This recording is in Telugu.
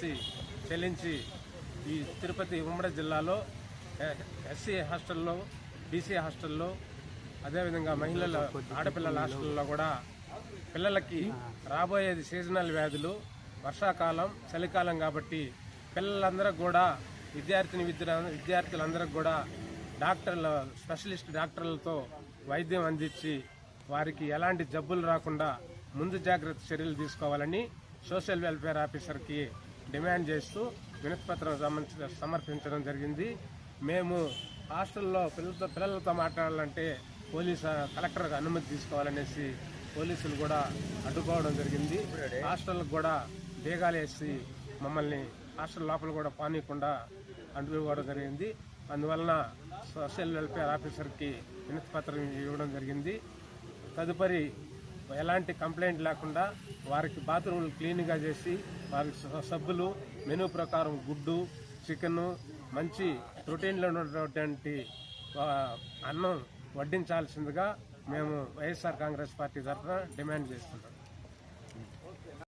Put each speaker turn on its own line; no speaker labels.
ఎస్సీ చెల్లించి ఈ తిరుపతి ఉమ్మడి జిల్లాలో ఎస్సీ హాస్టల్లో బీసీ హాస్టల్లో అదేవిధంగా మహిళల ఆడపిల్లల హాస్టల్లో కూడా పిల్లలకి రాబోయేది సీజనల్ వ్యాధులు వర్షాకాలం చలికాలం కాబట్టి పిల్లలందరికి కూడా విద్యార్థిని విద్య విద్యార్థులందరికి కూడా డాక్టర్ల స్పెషలిస్ట్ డాక్టర్లతో వైద్యం అందించి వారికి ఎలాంటి జబ్బులు రాకుండా ముందు జాగ్రత్త చర్యలు తీసుకోవాలని సోషల్ వెల్ఫేర్ ఆఫీసర్కి డిమాండ్ చేస్తూ వినతిపత్రం సమర్పించ- సమర్పించడం జరిగింది. మేము హాస్టల్లో పిల్లలతో పిల్లలతో మాట్లాడాలంటే పోలీసు కలెక్టర్ అనుమతి తీసుకోవాలనేసి పోలీసులు కూడా అడ్డుకోవడం జరిగింది. హాస్టల్కి కూడా బేగాలు వేసి మమ్మల్ని హాస్టల్ లోపల కూడా పానీయకుండా అడ్డుకోవడం జరిగింది. అందువలన సోషల్ వెల్ఫేర్ ఆఫీసర్కి వినతి పత్రం ఇవ్వడం జరిగింది. తదుపరి ఎలాంటి కంప్లైంట్ లేకుండా వారికి బాత్రూమ్లు క్లీన్గా చేసి వారికి సబ్బులు మెనూ ప్రకారం గుడ్డు చికెన్ మంచి ప్రోటీన్లు ఉన్నటువంటి అన్నం వడ్డించాల్సిందిగా మేము వైఎస్ఆర్ కాంగ్రెస్ పార్టీ తరఫున డిమాండ్ చేస్తున్నాం.